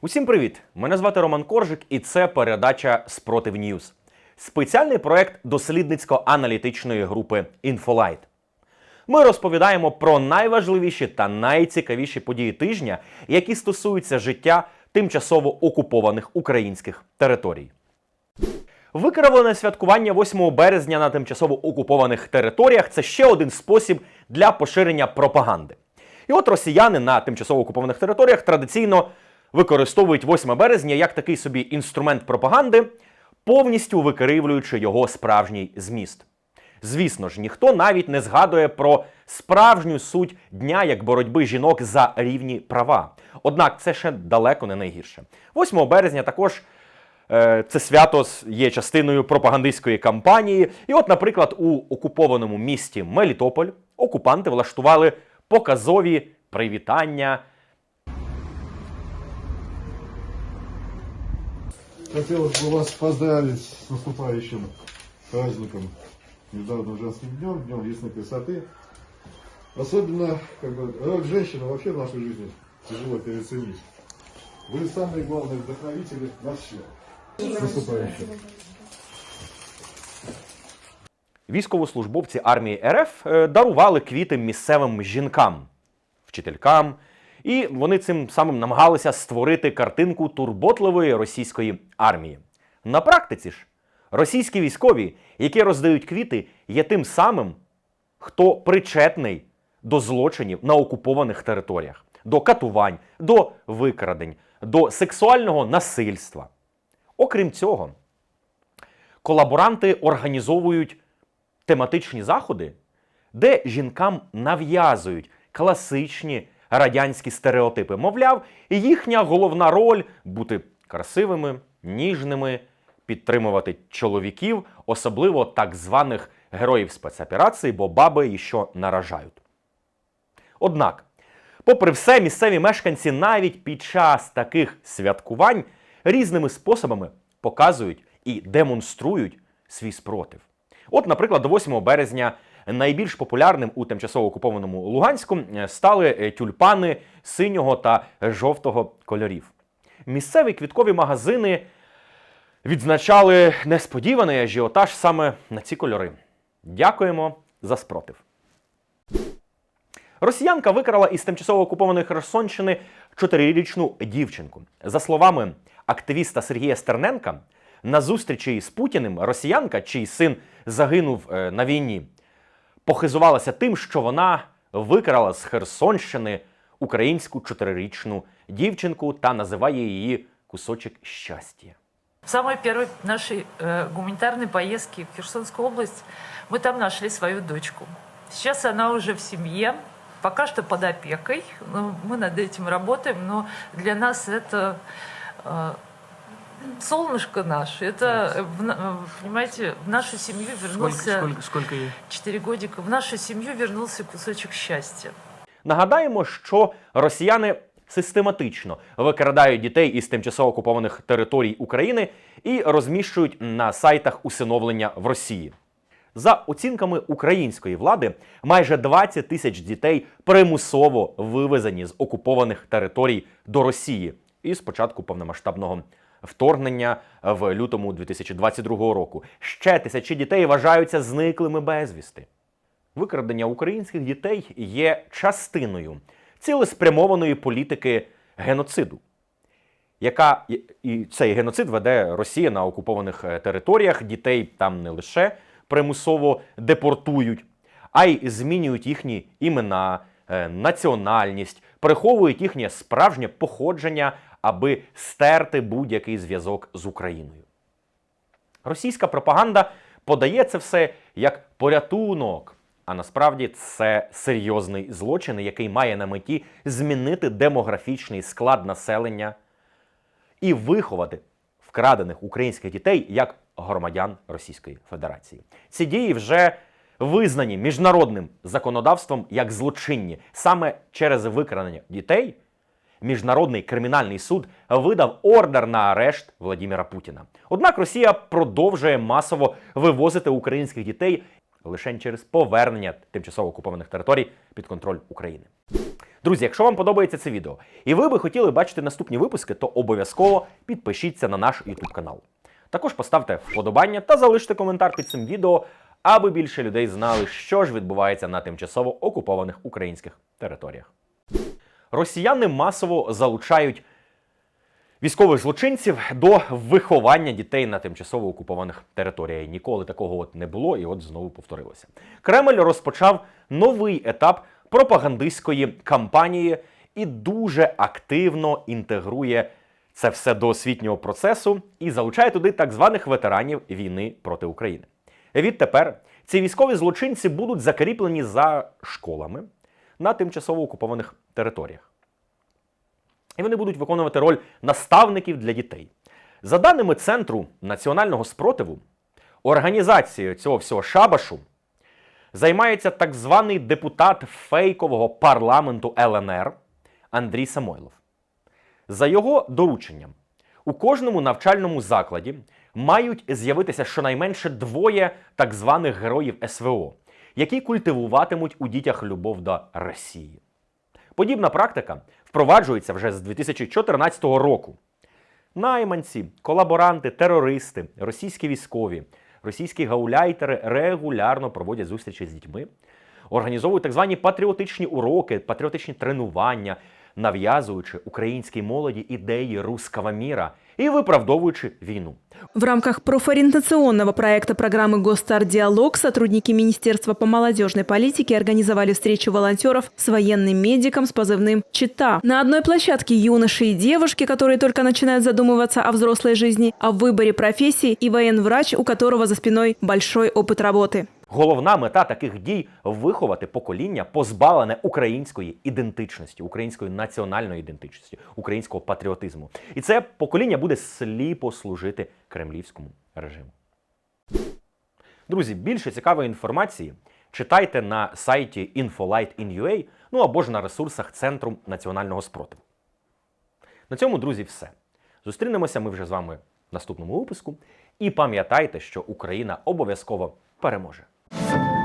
Усім привіт! Мене звати Роман Коржик, і це передача Спротив Ньюз. Спеціальний проект дослідницько-аналітичної групи Інфолайт. Ми розповідаємо про найважливіші та найцікавіші події тижня, які стосуються життя тимчасово окупованих українських територій. Викривлене святкування 8 березня на тимчасово окупованих територіях це ще один спосіб для поширення пропаганди. І от росіяни на тимчасово окупованих територіях традиційно використовують 8 березня як такий собі інструмент пропаганди, повністю викривлюючи його справжній зміст. Звісно ж, ніхто навіть не згадує про справжню суть дня як боротьби жінок за рівні права. Однак це ще далеко не найгірше. 8 березня також е, це свято є частиною пропагандистської кампанії. І от, наприклад, у окупованому місті Мелітополь окупанти влаштували показові привітання Хотелось бы вас поздравить с наступающим праздником Международным женским днем, Днем весны красоты. Особенно, как бы, роль женщины вообще в нашей жизни тяжело переоценить. Вы самые главные вдохновители на все. С наступающим. Військовослужбовці армії РФ е, дарували квіти місцевим жінкам, вчителькам, і вони цим самим намагалися створити картинку турботливої російської армії. На практиці ж російські військові, які роздають квіти, є тим самим, хто причетний до злочинів на окупованих територіях, до катувань, до викрадень, до сексуального насильства. Окрім цього, колаборанти організовують тематичні заходи, де жінкам нав'язують класичні радянські стереотипи. Мовляв, їхня головна роль бути красивими, ніжними, підтримувати чоловіків, особливо так званих героїв спецоперації, бо баби іще наражають. Однак, попри все, місцеві мешканці навіть під час таких святкувань різними способами показують і демонструють свій спротив. От, наприклад, до 8 березня найбільш популярним у тимчасово окупованому Луганську е, стали е, тюльпани синього та жовтого кольорів. Місцеві квіткові магазини відзначали несподіваний ажіотаж саме на ці кольори. Дякуємо за спротив. Росіянка викрала із тимчасово окупованої Херсонщини чотирирічну дівчинку. За словами активіста Сергія Стерненка, на зустрічі з Путіним росіянка, чий син загинув е, на війні, похизувалася тим, що вона викрала з Херсонщини українську чотирирічну дівчинку та називає її кусочок щастя. В самой первой нашей э, гуманитарной поездке в Херсонскую область мы там нашли свою дочку. Сейчас она уже в семье, пока что под опекой. Ну, мы над этим работаем, но для нас это э, солнышко наше. Это, э, в на- э, понимаете, в нашу семью Сколько, вернулся сколько, сколько ей? 4 годика. В нашу семью вернулся кусочек счастья. Нагадаємо, що росіяни систематично викрадають дітей із тимчасово окупованих територій України і розміщують на сайтах усиновлення в Росії. За оцінками української влади, майже 20 тисяч дітей примусово вивезені з окупованих територій до Росії із початку повномасштабного вторгнення в лютому 2022 року. Ще тисячі дітей вважаються зниклими безвісти. Викрадення українських дітей є частиною цілеспрямованої політики геноциду, яка і- цей геноцид веде Росія на окупованих е, територіях. Дітей там не лише примусово депортують, а й змінюють їхні імена, е, національність, приховують їхнє справжнє походження, аби стерти будь-який зв'язок з Україною. Російська пропаганда подає це все як порятунок. А насправді це серйозний злочин, який має на меті змінити демографічний склад населення і виховати вкрадених українських дітей як громадян Російської Федерації. Ці дії вже визнані міжнародним законодавством як злочинні. Саме через викрадення дітей Міжнародний кримінальний суд видав ордер на арешт Владіміра Путіна. Однак Росія продовжує масово вивозити українських дітей лише через повернення тимчасово окупованих територій під контроль України. Друзі, якщо вам подобається це відео, і ви би хотіли бачити наступні випуски, то обов'язково підпишіться на наш YouTube канал. Також поставте вподобання та залиште коментар під цим відео, аби більше людей знали, що ж відбувається на тимчасово окупованих українських територіях. Росіяни масово залучають військових злочинців до виховання дітей на тимчасово окупованих територіях. Ніколи такого от не було, і от знову повторилося. Кремль розпочав новий етап пропагандистської кампанії і дуже активно інтегрує це все до освітнього процесу і залучає туди так званих ветеранів війни проти України. Відтепер ці військові злочинці будуть закріплені за школами на тимчасово окупованих територіях. І вони будуть виконувати роль наставників для дітей. За даними Центру національного спротиву, організацією цього всього шабашу займається так званий депутат фейкового парламенту ЛНР Андрій Самойлов. За його дорученням, у кожному навчальному закладі мають з'явитися щонайменше двоє так званих героїв СВО, які культивуватимуть у дітях любов до Росії. Подібна практика впроваджується вже з 2014 року. Найманці, колаборанти, терористи, російські військові, російські гауляйтери регулярно проводять зустрічі з дітьми, організовують так звані патріотичні уроки, патріотичні тренування, нав'язуючи українській молоді ідеї руского міра і виправдовуючи війну. В рамках профориентационного проекта программы «Госстар-диалог» сотрудники Министерства по молодежной политике организовали встречу волонтеров с военным медиком с позывным «Чита». На одной площадке юноши и девушки, которые только начинают задумываться о взрослой жизни, о выборе профессии и военврач, у которого за спиной большой опыт работы. Головна мета таких дій виховати покоління, позбавлене української ідентичності, української національної ідентичності, українського патріотизму. І це покоління буде сліпо служити кремлівському режиму. Друзі, більше цікавої інформації читайте на сайті infolight.in.ua, ну або ж на ресурсах Центру національного спротиву. На цьому, друзі, все. Зустрінемося ми вже з вами в наступному випуску. І пам'ятайте, що Україна обов'язково переможе. you